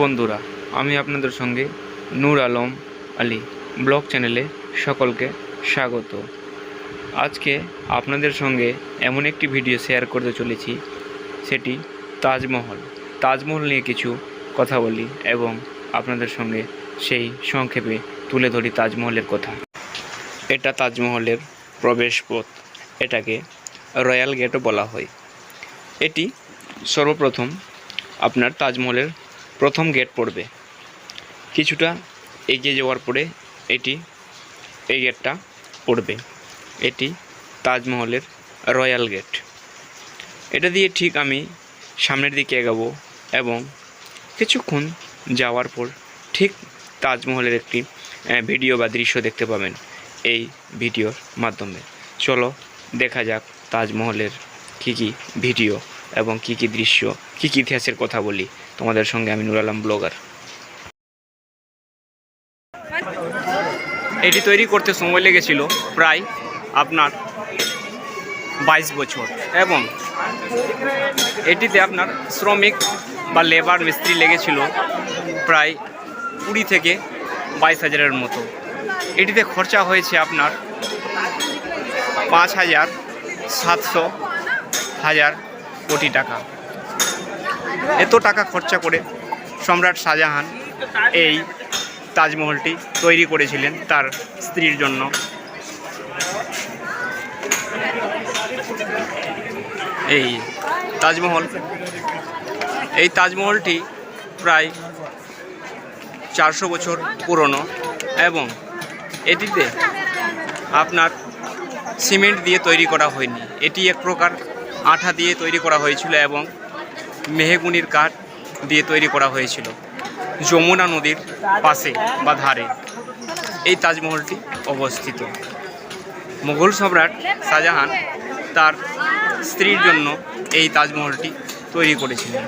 বন্ধুরা, আমি আপনাদের সঙ্গে নূর আলম আলী ব্লগ চ্যানেলে সকলকে স্বাগত। আজকে আপনাদের সঙ্গে এমন একটি ভিডিও শেয়ার করতে চলেছি, সেটি তাজমহল। তাজমহল নিয়ে কিছু কথা বলি এবং আপনাদের সঙ্গে সেই সংক্ষেপে তুলে ধরি তাজমহলের কথা। এটা তাজমহলের প্রবেশ পথ, এটাকে রয়্যাল গেটও বলা হয়। এটি সর্বপ্রথম আপনার তাজমহলের প্রথম গেট পড়বে। কিছুটা এগিয়ে যাওয়ার পরে এটি এই গেটটা পড়বে। এটি তাজমহলের রয়্যাল গেট এটা দিয়ে ঠিক আমি সামনের দিকে এগাবো এবং কিছুক্ষণ যাওয়ার পর ঠিক তাজমহলের একটি ভিডিও বা দৃশ্য দেখতে পাবেন এই ভিডিওর মাধ্যমে। চলো দেখা যাক তাজমহলের কী কী ভিডিও এবং কী কী দৃশ্য, কী কী ইতিহাসের কথা বলি। তোমাদের সঙ্গে আমি নুর আলম ব্লগার। এটি তৈরি করতে সময় লেগেছিল প্রায় আপনার বাইশ বছর। এবং এটিতে আপনার শ্রমিক বা লেবার মিস্ত্রি লেগেছিল প্রায় কুড়ি থেকে বাইশ হাজারের মতো। এটিতে খরচা হয়েছে আপনার পাঁচ হাজার সাতশো হাজার কোটি টাকা। এত টাকা খরচা করে সম্রাট শাহজাহান এই তাজমহলটি তৈরি করেছিলেন তার স্ত্রীর জন্য। এই তাজমহল, এই তাজমহলটি প্রায় চারশো বছর পুরনো এবং এটিতে আপনার সিমেন্ট দিয়ে তৈরি করা হয়নি। এটি এক প্রকার আঠা দিয়ে তৈরি করা হয়েছিল এবং মেহেগুনির কাঠ দিয়ে তৈরি করা হয়েছিল। যমুনা নদীর পাশে বা ধারে এই তাজমহলটি অবস্থিত। মুঘল সম্রাট শাহজাহান তার স্ত্রীর জন্য এই তাজমহলটি তৈরি করেছিলেন।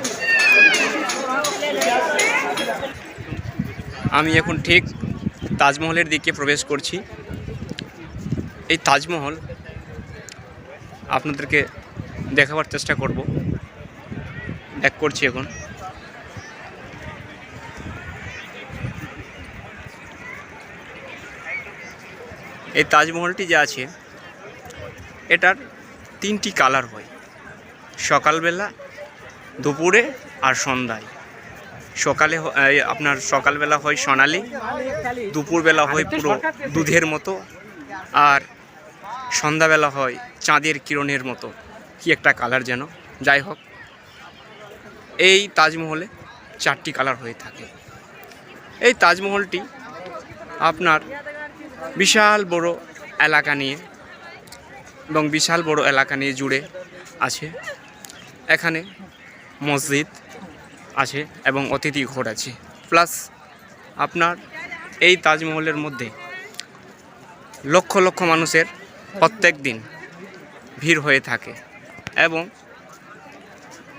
আমি এখন ঠিক তাজমহলের দিকে প্রবেশ করছি। এই তাজমহল আপনাদেরকে দেখাবার চেষ্টা করব। ব্যাক করছি এখন। এই তাজমহলটি যে আছে, এটার তিনটি কালার হয়। সকালবেলা, দুপুরে আর সন্ধ্যায়। সকালে আপনার সকালবেলা হয় সোনালি, দুপুরবেলা হয় পুরো দুধের মতো, আর সন্ধ্যাবেলা হয় চাঁদের কিরণের মতো। কি একটা কালার যেন। যাই হোক। এই তাজমহলে চারটি কালার হয়ে থাকে। এই তাজমহলটি আপনার বিশাল বড় এলাকা নিয়ে এবং বিশাল বড় এলাকা নিয়ে জুড়ে আছে। এখানে মসজিদ আছে এবং অতিথি ঘর আছে। প্লাস আপনার এই তাজমহলের মধ্যে লক্ষ লক্ষ মানুষের প্রত্যেক দিন ভিড় হয়ে থাকে। এবং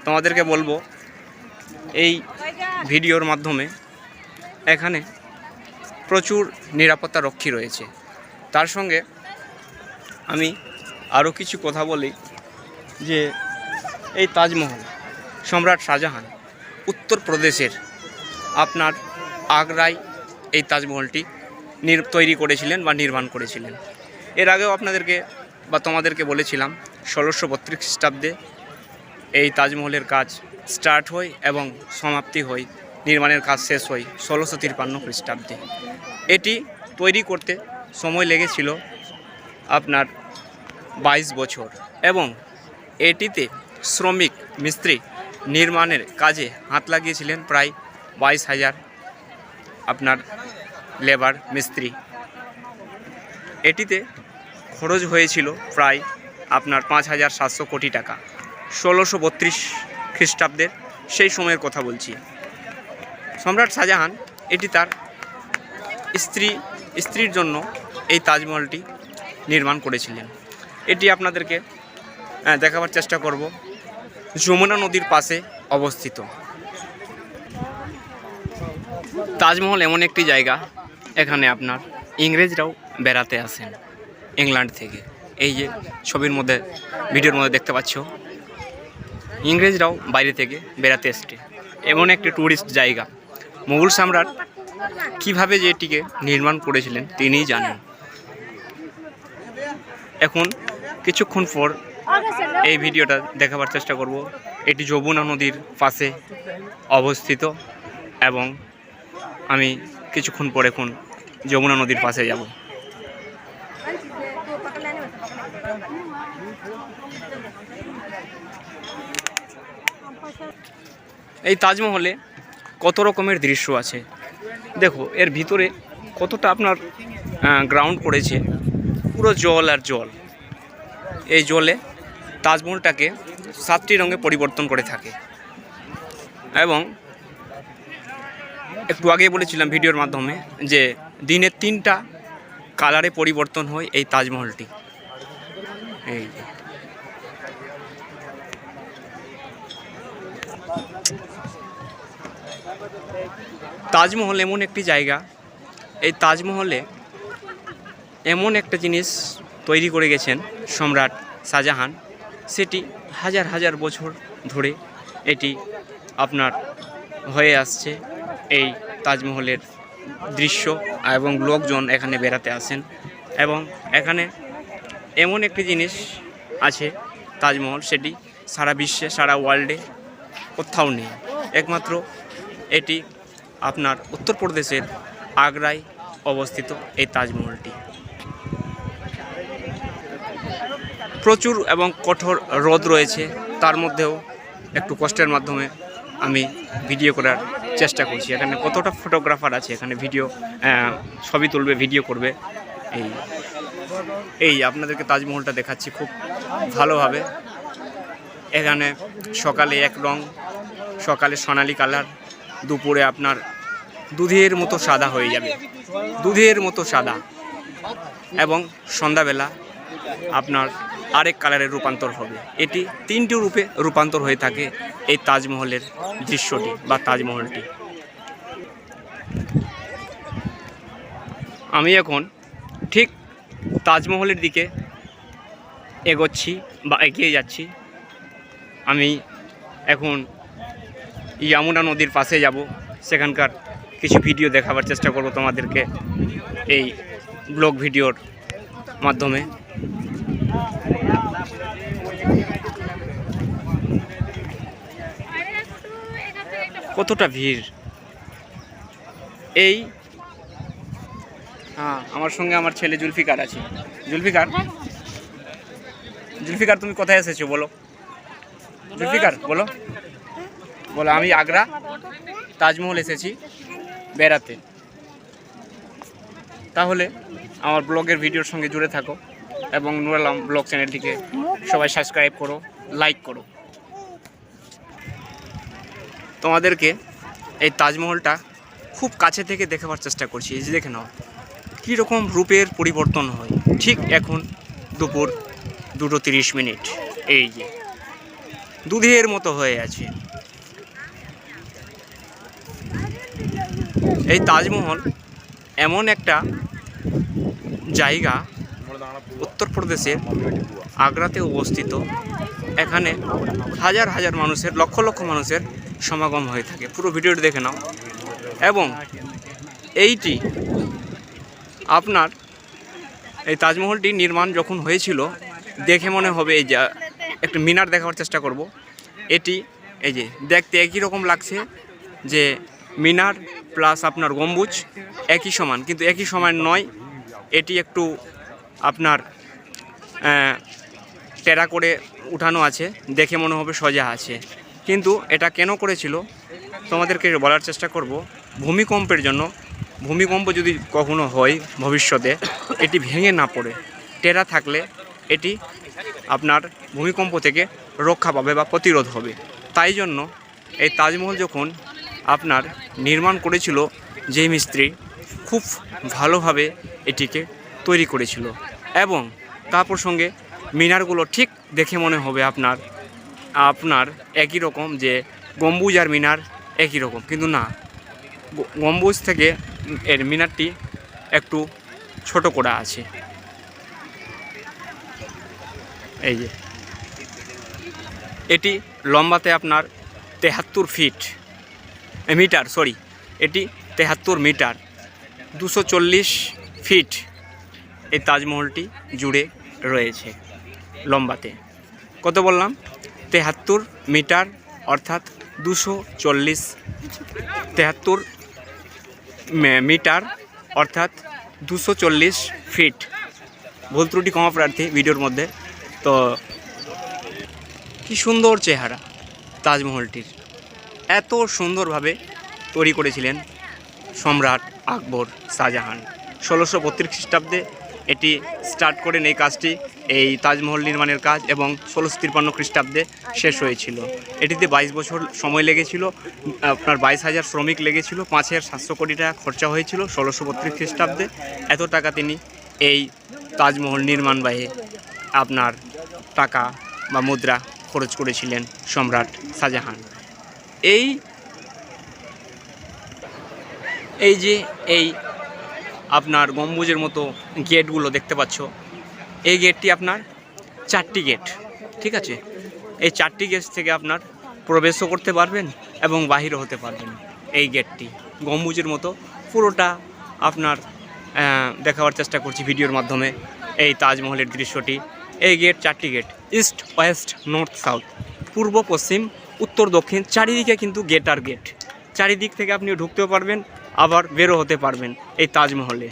তোমাদেরকে বলব এই ভিডিওর মাধ্যমে এখানে প্রচুর নিরাপত্তা রক্ষী রয়েছে। তার সঙ্গে আমি আরও কিছু কথা বলি যে এই তাজমহল সম্রাট শাহজাহান উত্তরপ্রদেশের আপনার আগ্রায় এই তাজমহলটি নির তৈরি করেছিলেন বা নির্মাণ করেছিলেন। এর আগেও আপনাদেরকে বা তোমাদেরকে বলেছিলাম, ষোলোশো বত্রিশ খ্রিস্টাব্দে এই তাজমহলের কাজ স্টার্ট হয় এবং সমাপ্তি হয় নির্মাণের কাজ শেষ হয় ষোলোশো তিপ্পান্ন খ্রিস্টাব্দে। এটি তৈরি করতে সময় লেগেছিল আপনার বাইশ বছর এবং এটিতে শ্রমিক মিস্ত্রি নির্মাণের কাজে হাত লাগিয়েছিলেন প্রায় বাইশ হাজার আপনার লেবার মিস্ত্রি। এটিতে খরচ হয়েছিল প্রায় আপনার পাঁচ হাজার সাতশো কোটি টাকা। ষোলোশো বত্রিশ খ্রিস্টাব্দের সেই সময়ের কথা বলছি। সম্রাট শাহজাহান, এটি তার স্ত্রী, স্ত্রীর জন্য এই তাজমহলটি নির্মাণ করেছিলেন। এটি আপনাদেরকে দেখাবার চেষ্টা করব। যমুনা নদীর পাশে অবস্থিত। তাজমহল এমন একটি জায়গা, এখানে আপনার ইংরেজরাও বেড়াতে আসেন, ইংল্যান্ড থেকে। এই যে ছবির মধ্যে, ভিডিওর মধ্যে দেখতে পাচ্ছ ইংরেজরাও বাইরে থেকে বেড়াতে এসছে। এমন একটি ট্যুরিস্ট জায়গা। মুঘল সম্রাট কীভাবে যে এটিকে নির্মাণ করেছিলেন তিনিই জানেন। এখন কিছুক্ষণ পর এই ভিডিওটা দেখাবার চেষ্টা করব। এটি যমুনা নদীর পাশে অবস্থিত এবং আমি কিছুক্ষণ পর এখন যমুনা নদীর পাশে যাব। এই তাজমহলে কত রকমের দৃশ্য আছে? দেখো, এর ভিতরে কতটা আপনার গ্রাউন্ড পড়েছে। পুরো জল আর জল। এই জলে তাজমহলটাকে সাতটি রঙে পরিবর্তন করে থাকে। এবং একটু আগে বলেছিলাম ভিডিওর মাধ্যমে যে দিনে তিনটা কালারে পরিবর্তন হয় এই তাজমহলটি। এই তাজমহল এমন একটি জায়গা। এই তাজমহলে এমন একটা জিনিস তৈরি করে গেছেন সম্রাট শাহজাহান। সেটি হাজার হাজার বছর ধরে এটি আপনার হয়ে আসছে এই তাজমহলের দৃশ্য এবং লোকজন এখানে বেড়াতে আসেন এবং এখানে এমন একটি জিনিস আছে তাজমহল, সেটি সারা বিশ্বে, সারা ওয়ার্ল্ডে কোথাও নেই। একমাত্র এটি আপনার উত্তরপ্রদেশের আগ্রায় অবস্থিত এই তাজমহলটি। প্রচুর এবং কঠোর রোদ রয়েছে, তার মধ্যেও একটু কষ্টের মাধ্যমে আমি ভিডিও করার চেষ্টা করছি। এখানে কতটা ফটোগ্রাফার আছে, এখানে ভিডিও ছবি তুলবে, ভিডিও করবে, এই এই আপনাদেরকে তাজমহলটা দেখাচ্ছি খুব ভালোভাবে। এখানে সকালে এক রং, সকালে সোনালি কালার, দুপুরে আপনার দুধের মতো সাদা হয়ে যাবে। দুধের মতো সাদা। এবং সন্ধ্যাবেলা আপনার আরেক কালারের রূপান্তর হবে। এটি তিনটি রূপে রূপান্তর হয়ে থাকে এই তাজমহলের দৃশ্যটি বা তাজমহলটি। আমি এখন ঠিক তাজমহলের দিকে এগোচ্ছি বা এগিয়ে যাচ্ছি। আমি এখন ইয়ামুনা নদীর পাশে যাব। সেখানকার কিছু ভিডিও দেখাবার চেষ্টা করব তোমাদেরকে এই ব্লগ ভিডিওর মাধ্যমে। কতটা ভিড়? এই হ্যাঁ আমার সঙ্গে আমার ছেলে জুলফিকার আছে। জুলফিকার? জুলফিকার, তুমি কোথায় এসেছ বলো? জুলফিকার, বলো। বলো, আমি আগ্রা, তাজমহল এসেছি। বেড়াতে। তাহলে আমার ব্লগের ভিডিওর সঙ্গে জুড়ে থাকো এবং নুরালাম ব্লগ চ্যানেলটিকে সবাই সাবস্ক্রাইব করো, লাইক করো। তোমাদেরকে এই তাজমহলটা খুব কাছে থেকে দেখাবার চেষ্টা করছি। এই যে দেখে নাও, কীরকম রূপের পরিবর্তন হয়। ঠিক এখন দুপুর দুটো তিরিশ মিনিট। এই যে, দুধের মতো হয়ে আছে। এই তাজমহল এমন একটা জায়গা উত্তরপ্রদেশের আগ্রাতে অবস্থিত। এখানে হাজার হাজার মানুষের, লক্ষ লক্ষ মানুষের সমাগম হয়ে থাকে। পুরো ভিডিওটি দেখে নাও। এবং এইটি আপনার এই তাজমহলটি নির্মাণ যখন হয়েছিল, দেখে মনে হবে এই যা একটা মিনার দেখাবার চেষ্টা করব। এটি এই যে দেখতে একই রকম লাগছে যে মিনার প্লাস আপনার গম্বুজ, একই সমান, কিন্তু একই সমান নয়, এটি একটু আপনার টেরা করে উঠানো আছে, দেখে মনে হবে সোজা আছে। কিন্তু এটা কেন করেছিল? তোমাদেরকে বলার চেষ্টা করব। ভূমিকম্পের জন্য, ভূমিকম্প যদি কখনো হয় ভবিষ্যতে, এটি ভেঙে না পড়ে। টেরা থাকলে এটি আপনার ভূমিকম্প থেকে রক্ষা পাবে বা প্রতিরোধ হবে। তাই জন্য এই তাজমহল যখন আপনার নির্মাণ করেছিল যে মিস্ত্রি খুব ভালোভাবে এটিকে তৈরি করেছিল। এবং তার প্রসঙ্গে মিনারগুলো ঠিক দেখে মনে হবে আপনার আপনার একই রকম যে গম্বুজ আর মিনার একই রকম। কিন্তু না, গম্বুজ থেকে এর মিনারটি একটু ছোট করা আছে। এই যে, এটি লম্বাতে আপনার তেহাত্তর ফিট। মিটার সরি এটি তেহাত্তর মিটার, দুশো ফিট এই তাজমহলটি জুড়ে রয়েছে লম্বাতে। কত বললাম? তেহাত্তর মিটার, অর্থাৎ দুশো চল্লিশ, তেহাত্তর মিটার, অর্থাৎ দুশো চল্লিশ ফিট। ভুল ত্রুটি, ক্ষমা প্রার্থী ভিডিওর মধ্যে। তো, কি সুন্দর চেহারা তাজমহলটির। এত সুন্দরভাবে তৈরি করেছিলেন সম্রাট আকবর শাহজাহান। ষোলোশো বত্রিশ খ্রিস্টাব্দে এটি স্টার্ট করেন এই কাজটি, এই তাজমহল নির্মাণের কাজ এবং ষোলোশো তিপ্পান্ন খ্রিস্টাব্দে শেষ হয়েছিল। এটিতে বাইশ বছর সময় লেগেছিল, আপনার বাইশ হাজার শ্রমিক লেগেছিল, পাঁচ হাজার সাতশো কোটি টাকা খরচা হয়েছিল ষোলোশো বত্রিশ খ্রিস্টাব্দে। এত টাকা তিনি এই তাজমহল নির্মাণ ব্যয়ে আপনার টাকা বা মুদ্রা খরচ করেছিলেন সম্রাট শাহজাহান। এই এই যে এই আপনার গম্বুজের মতো গেটগুলো দেখতে পাচ্ছ, এই গেটটি আপনার চারটি গেট, ঠিক আছে? এই চারটি গেট থেকে আপনার প্রবেশও করতে পারবেন এবং বাহিরও হতে পারবেন এই গেটটি। গম্বুজের মতো পুরোটা আপনার দেখাবার চেষ্টা করছি ভিডিওর মাধ্যমে এই তাজমহলের দৃশ্যটি। এই গেট চারটি gate, east, west, north, south, পূর্ব, পশ্চিম উত্তর দক্ষিণ চারিদিকে কিন্তু গেট আর গেট চারিদিক থেকে আপনি ঢুকতেও পারবেন, আবার বেরো হতে পারবেন এই তাজমহলে।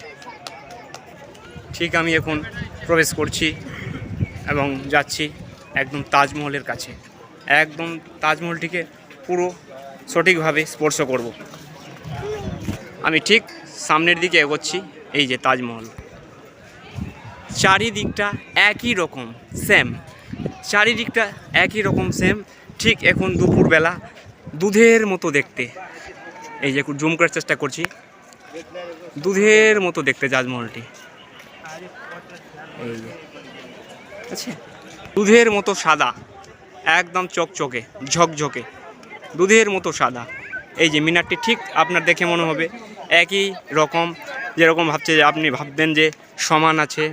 ঠিক আমি এখন প্রবেশ করছি এবং যাচ্ছি একদম তাজমহলের কাছে। একদম তাজমহলটিকে পুরো সঠিকভাবে স্পর্শ করব। আমি ঠিক সামনের দিকে এগোচ্ছি, এই যে তাজমহল। চারিদিকটা একই রকম সেম চারিদিকটা একই রকম সেম ঠিক এখন দুপুরবেলা দুধের মতো দেখতে। এই যে একটু জুম করার চেষ্টা করছি। দুধের মতো দেখতে তাজমহলটি এই যে। আচ্ছা। দুধের মতো সাদা। একদম চকচকে, ঝকঝকে। দুধের মতো সাদা। এই যে মিনারটি ঠিক আপনার দেখে মনে হবে। একই রকম, যেরকম ভাবছে যে আপনি ভাববেন যে সমান আছে,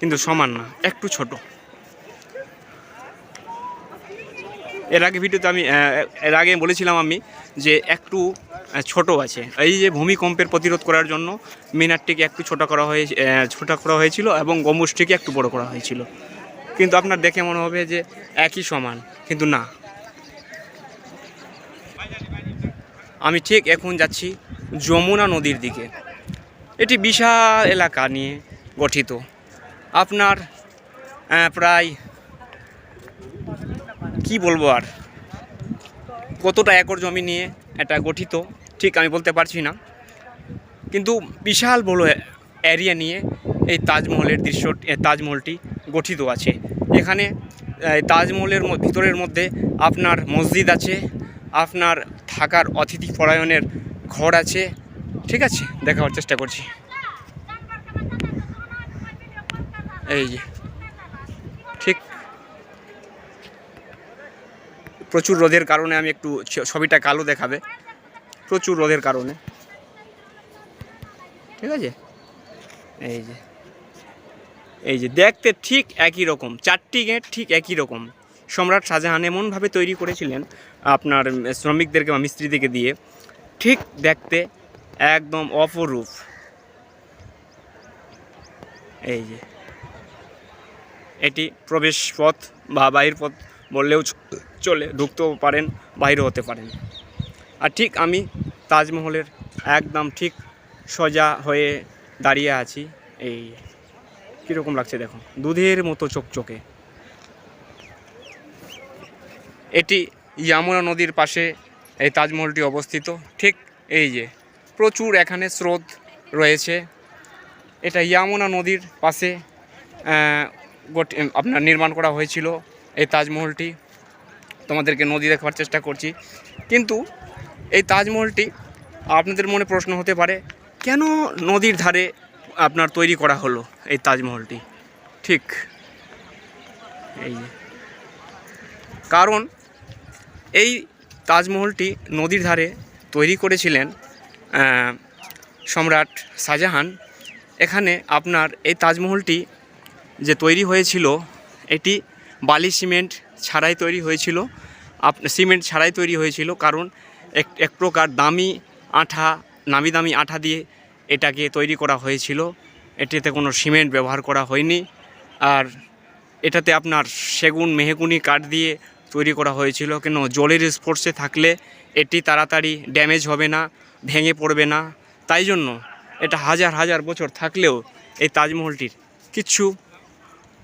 কিন্তু সমান না, একটু ছোট। এর আগে ভিডিওতে আমি এর আগে বলেছিলাম আমি যে একটু ছোট আছে। এই যে ভূমিকম্পের প্রতিরোধ করার জন্য মিনারটিকে একটু ছোট করা হয়ে ছোট করা হয়েছিল এবং গম্বুজটিকে একটু বড় করা হয়েছিল। কিন্তু আপনার দেখে মনে হবে যে একই সমান, কিন্তু না। আমি ঠিক এখন যাচ্ছি যমুনা নদীর দিকে। এটি বিশাল এলাকা নিয়ে গঠিত। আপনার প্রায় কি বলব আর? কতটা একর জমি নিয়ে এটা গঠিত, ঠিক আমি বলতে পারছি না। কিন্তু বিশাল বড় এরিয়া নিয়ে এই তাজমহলের দৃশ্য তাজমহলটি গঠিত আছে। এখানে তাজমহলের ভিতরের মধ্যে আপনার মসজিদ আছে, আপনার থাকার অতিথি পরায়ণের ঘর আছে, ঠিক আছে? দেখাবার চেষ্টা করছি। এই যে, ঠিক প্রচুর রোদের কারণে আমি একটু ছবিটা কালো দেখাবে। প্রচুর রোদের কারণে। ঠিক আছে? এই যে। এই যে, দেখতে ঠিক একই রকম। চারটি গেট ঠিক একই রকম। সম্রাট শাহজাহান এমনভাবে তৈরি করেছিলেন, আপনার শ্রমিকদেরকে বা মিস্ত্রিদেরকে দিয়ে। ঠিক দেখতে একদম অপরূপ। এই যে। এটি প্রবেশ পথ বা বাহির পথ বললেও চলে, ঢুকতেও পারেন, বাইরেও হতে পারেন। আর ঠিক আমি তাজমহলের একদম ঠিক সোজা হয়ে দাঁড়িয়ে আছি। এই কীরকম লাগছে দেখো, দুধের মতো চকচকে এটি ইয়ামুনা নদীর পাশে এই তাজমহলটি অবস্থিত। ঠিক এই যে, প্রচুর এখানে স্রোত রয়েছে। এটা ইয়ামুনা নদীর পাশে আপনার নির্মাণ করা হয়েছিল এই তাজমহলটি। তোমাদেরকে নদী দেখাবার চেষ্টা করছি। কিন্তু এই তাজমহলটি আপনাদের মনে প্রশ্ন হতে পারে, কেন নদীর ধারে আপনার তৈরি করা হলো এই তাজমহলটি? ঠিক এই। কারণ এই তাজমহলটি নদীর ধারে তৈরি করেছিলেন সম্রাট শাহজাহান। এখানে আপনার এই তাজমহলটি যে তৈরি হয়েছিল, এটি বালি সিমেন্ট ছাড়াই তৈরি হয়েছিল। আপ, সিমেন্ট ছাড়াই তৈরি হয়েছিল, কারণ এক এক প্রকার দামি আঠা, নামি দামি আঠা দিয়ে এটাকে তৈরি করা হয়েছিল। এটিতে কোনো সিমেন্ট ব্যবহার করা হয়নি। আর এটাতে আপনার সেগুন, মেহগুনি কাঠ দিয়ে তৈরি করা হয়েছিল। কেন? জলের স্পর্শে থাকলে এটি তাড়াতাড়ি ড্যামেজ হবে না, ভেঙে পড়বে না। তাই জন্য এটা হাজার হাজার বছর থাকলেও এই তাজমহলটির কিচ্ছু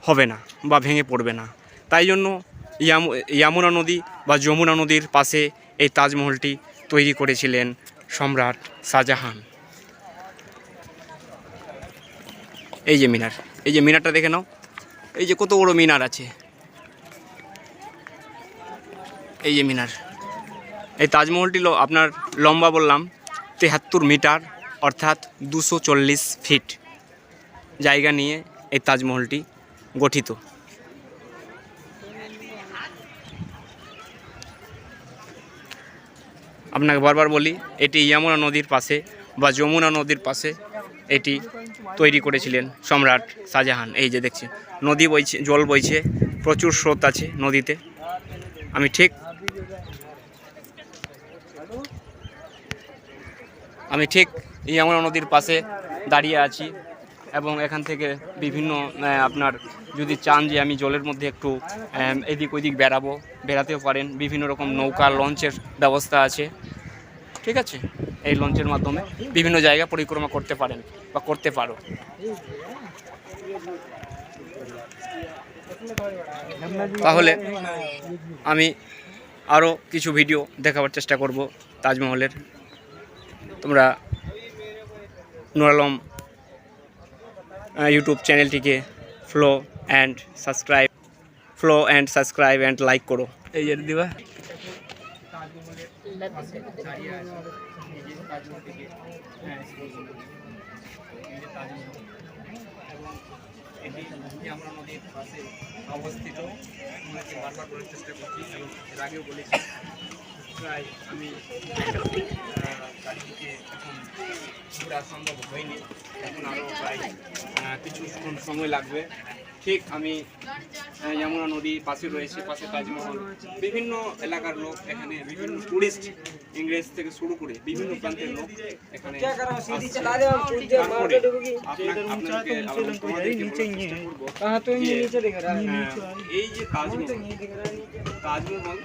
হবে না বা ভেঙে পড়বে না। তাই জন্য ইয়ামুনা নদী বা যমুনা নদীর পাশে এই তাজমহলটি তৈরি করেছিলেন সম্রাট শাহজাহান। এই যে মিনার, এই যে মিনারটা দেখে নাও। এই যে কত বড় মিনার আছে। এই যে মিনার। এই তাজমহলটি আপনার লম্বা বললাম, তেহাত্তর মিটার, অর্থাৎ দুশো ফিট। জায়গা নিয়ে এই তাজমহলটি গঠিত। আপনাকে বারবার বলি, এটি যমুনা নদীর পাশে বা যমুনা নদীর পাশে এটি তৈরি করেছিলেন সম্রাট শাহজাহান। এই যে দেখছি, নদী বইছে, জল বইছে, প্রচুর স্রোত আছে নদীতে। আমি ঠিক আমি ঠিক যমুনা নদীর পাশে দাঁড়িয়ে আছি। এবং এখান থেকে বিভিন্ন আপনার যদি চান যে আমি জলের মধ্যে একটু এদিক ওদিক বেড়াবো, বেড়াতেও পারেন। বিভিন্ন রকম নৌকা লঞ্চের ব্যবস্থা আছে। ঠিক আছে? এই লঞ্চের মাধ্যমে বিভিন্ন জায়গা পরিক্রমা করতে পারেন বা করতে পারো। তাহলে আমি আরও কিছু ভিডিও দেখাবার চেষ্টা করব তাজমহলের। তোমরা নুর আলম ইউটিউব চ্যানেলটিকে follow and subscribe follow and subscribe and like করো। এই যে দিবা। আমরা নদীর পাশে অবস্থিত বারবার বলার চেষ্টা করছি এবং এর আগেও বলেছি প্রায় আমি চারিদিকে এখন ঘোরা সম্ভব হয়নি। এখন আরও প্রায় কিছুক্ষণ সময় লাগবে। ঠিক আমি যমুনা নদী পাশে রয়েছে পাশে তাজমহল। বিভিন্ন এলাকার লোক এখানে বিভিন্ন টুরিস্ট ইংরেজ থেকে শুরু করে বিভিন্ন প্রান্তের লোক এখানে এই যে তাজমহল তাজমহল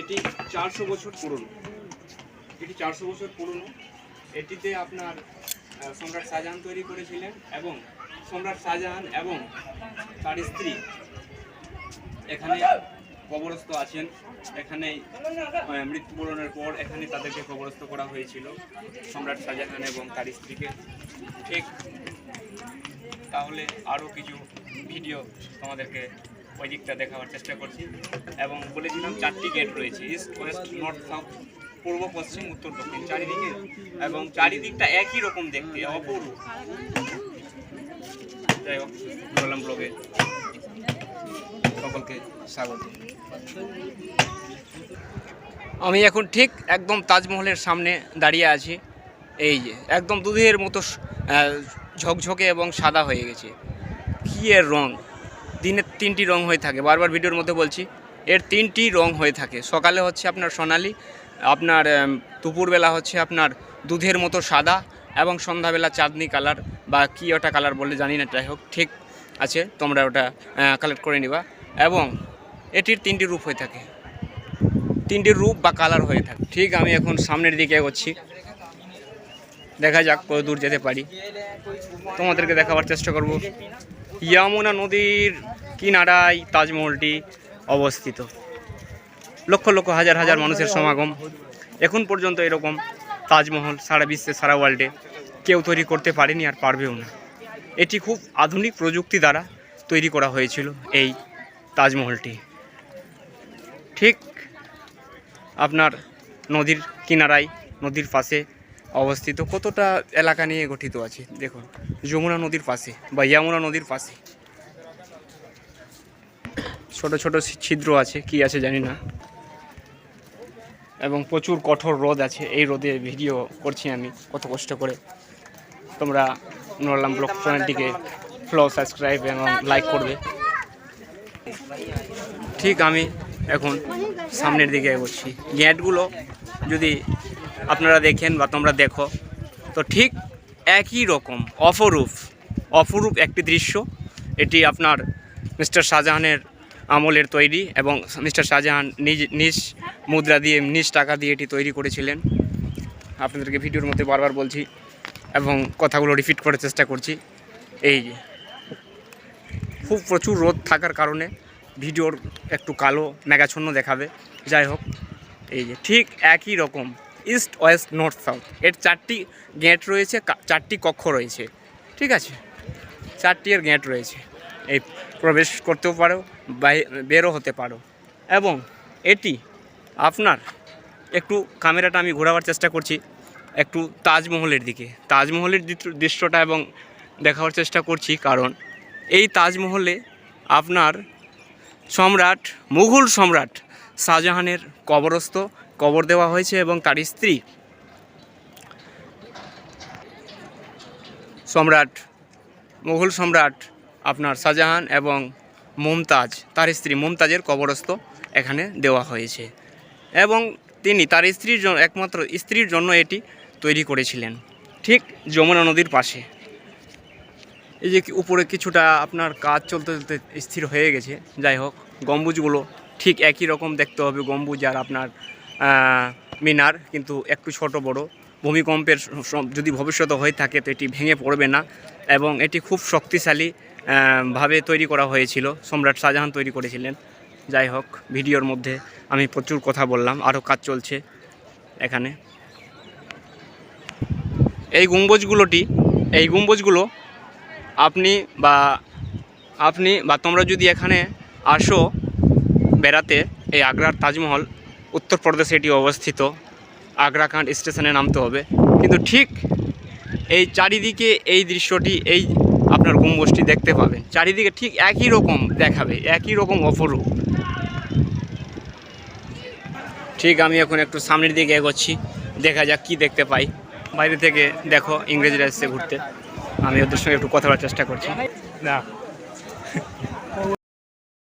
এটি চারশো বছর পুরনো। এটি চারশো বছর পুরনো। এটিতে আপনার সম্রাট শাহজাহান তৈরি করেছিলেন এবং সম্রাট শাহজাহান এবং তার স্ত্রী এখানে কবরস্থ আছেন। এখানে মৃত্যুবরণের পর এখানে তাদেরকে কবরস্থ করা হয়েছিল সম্রাট শাহজাহান এবং তার স্ত্রীকে। ঠিক তাহলে আরও কিছু ভিডিও তোমাদেরকে ওই দিকটা দেখাবার চেষ্টা করছি। এবং বলেছিলাম চারটি গেট রয়েছে ইস্ট ওয়েস্ট নর্থ সাউথ পূর্ব, পশ্চিম, উত্তর, দক্ষিণ, চারিদিকে। এবং চারিদিকটা একই রকম দেখতে, অপূর্ব। যাই হোক, বললাম ব্লগে সকলকে স্বাগত। আমি এখন ঠিক একদম তাজমহলের সামনে দাঁড়িয়ে আছি। এই যে, একদম দুধের মতো ঝকঝকে এবং সাদা হয়ে গেছে। কী এর রং? দিনের তিনটি রং হয়ে থাকে। বারবার ভিডিওর মধ্যে বলছি, এর তিনটি রং হয়ে থাকে। সকালে হচ্ছে আপনার সোনালি, আপনার দুপুরবেলা হচ্ছে আপনার দুধের মতো সাদা এবং সন্ধ্যাবেলা চাঁদনি কালার বা কী ওটা কালার বলে জানি না, যাই হোক, ঠিক আছে, তোমরা ওটা কালেক্ট করে নিবা। এবং এটির তিনটি রূপ হয়ে থাকে। তিনটি রূপ বা কালার হয়ে থাকে। ঠিক আমি এখন সামনের দিকে এগোচ্ছি। দেখা যাক কত দূর যেতে পারি। তোমাদেরকে দেখাবার চেষ্টা করব। যমুনা নদীর কিনারায় তাজমহলটি অবস্থিত। লক্ষ লক্ষ হাজার হাজার মানুষের সমাগম। এখন পর্যন্ত এরকম তাজমহল সারা বিশ্বে, সারা ওয়ার্ল্ডে কেউ তৈরি করতে পারেনি আর পারবেও না। এটি খুব আধুনিক প্রযুক্তি দ্বারা তৈরি করা হয়েছিল এই তাজমহলটি। ঠিক আপনার নদীর কিনারায়, নদীর পাশে অবস্থিত কতটা এলাকা নিয়ে গঠিত আছে? দেখুন, যমুনা নদীর পাশে বা যমুনা নদীর পাশে। ছোট ছোট ছিদ্র আছে, কি আছে জানি না। এবং প্রচুর কঠোর রোদ আছে, এই রোদে ভিডিও করছি আমি কত কষ্ট করে। তোমরা নরলাম ব্লগ চ্যানেলটিকে ফলো সাবস্ক্রাইব এবং লাইক করবে। ঠিক আমি এখন সামনের দিকে এগোচ্ছি। গেটগুলো যদি আপনারা দেখেন বা তোমরা দেখো, তো ঠিক একই রকম, অপরূপ অপরূপ একটি দৃশ্য। এটি আপনার মিস্টার শাহজাহানের আমলের তৈরি এবং মিস্টার শাহজাহান নিজ নিজ মুদ্রা দিয়ে, নিজ টাকা দিয়ে এটি তৈরি করেছিলেন। আপনাদেরকে ভিডিওর মধ্যে বারবার বলছি এবং কথাগুলো রিপিট করার চেষ্টা করছি। এই খুব প্রচুর রোদ থাকার কারণে ভিডিওর একটু কালো মেঘাচ্ছন্ন দেখাবে। যাই হোক, এই যে, ঠিক একই রকম ইস্ট ওয়েস্ট নর্থ সাউথ। এর চারটি গেট রয়েছে চারটি কক্ষ রয়েছে। ঠিক আছে? চারটি এর গেট রয়েছে। এই প্রবেশ করতেও পারো বেরও হতে পারো। এবং এটি আপনার একটু ক্যামেরাটা আমি ঘোরাবার চেষ্টা করছি, একটু তাজমহলের দিকে। তাজমহলের দৃশ্য- দৃশ্যটা এবং দেখাবার চেষ্টা করছি কারণ এই তাজমহলে আপনার সম্রাট, মুঘল সম্রাট শাহজাহানের কবরস্থ, কবর দেওয়া হয়েছে এবং তার স্ত্রী সম্রাট, মুঘল সম্রাট আপনার শাহজাহান এবং মমতাজ, তার স্ত্রী মমতাজের কবরস্থ এখানে দেওয়া হয়েছে। এবং তিনি তার স্ত্রীর জন্য একমাত্র স্ত্রীর জন্য এটি তৈরি করেছিলেন। ঠিক যমুনা নদীর পাশে। এই যে উপরে কিছুটা আপনার কাজ চলতে চলতে স্থির হয়ে গেছে। যাই হোক, গম্বুজগুলো ঠিক একই রকম দেখতে হবে। গম্বুজ আর আপনার মিনার কিন্তু একটু ছোট বড়। ভূমিকম্পের যদি ভবিষ্যতে হয়ে থাকে তো এটি ভেঙে পড়বে না। এবং এটি খুব শক্তিশালী ভাবে তৈরি করা হয়েছিল। সম্রাট শাহজাহান তৈরি করেছিলেন। যাই হোক, ভিডিওর মধ্যে আমি প্রচুর কথা বললাম আরও কাজ চলছে এখানে। এই গম্বুজগুলোটি, এই গম্বুজগুলো আপনি বা আপনি বা তোমরা যদি এখানে আসো বেড়াতে, এই আগ্রার তাজমহল, উত্তরপ্রদেশে এটি অবস্থিত। আগ্রাকান্ড স্টেশনে নামতে হবে। কিন্তু ঠিক এই চারিদিকে এই দৃশ্যটি, এই আপনার গম্বুজটি দেখতে পাবেন চারিদিকে ঠিক একই রকম দেখাবে একই রকম অপরূপ। ঠিক আমি এখন একটু সামনের দিকে এগোচ্ছি দেখা যাক কি দেখতে পাই। বাইরে থেকে দেখো ইংরেজরা এসছে ঘুরতে। আমি ওদের সঙ্গে একটু কথা বলার চেষ্টা করছি। না।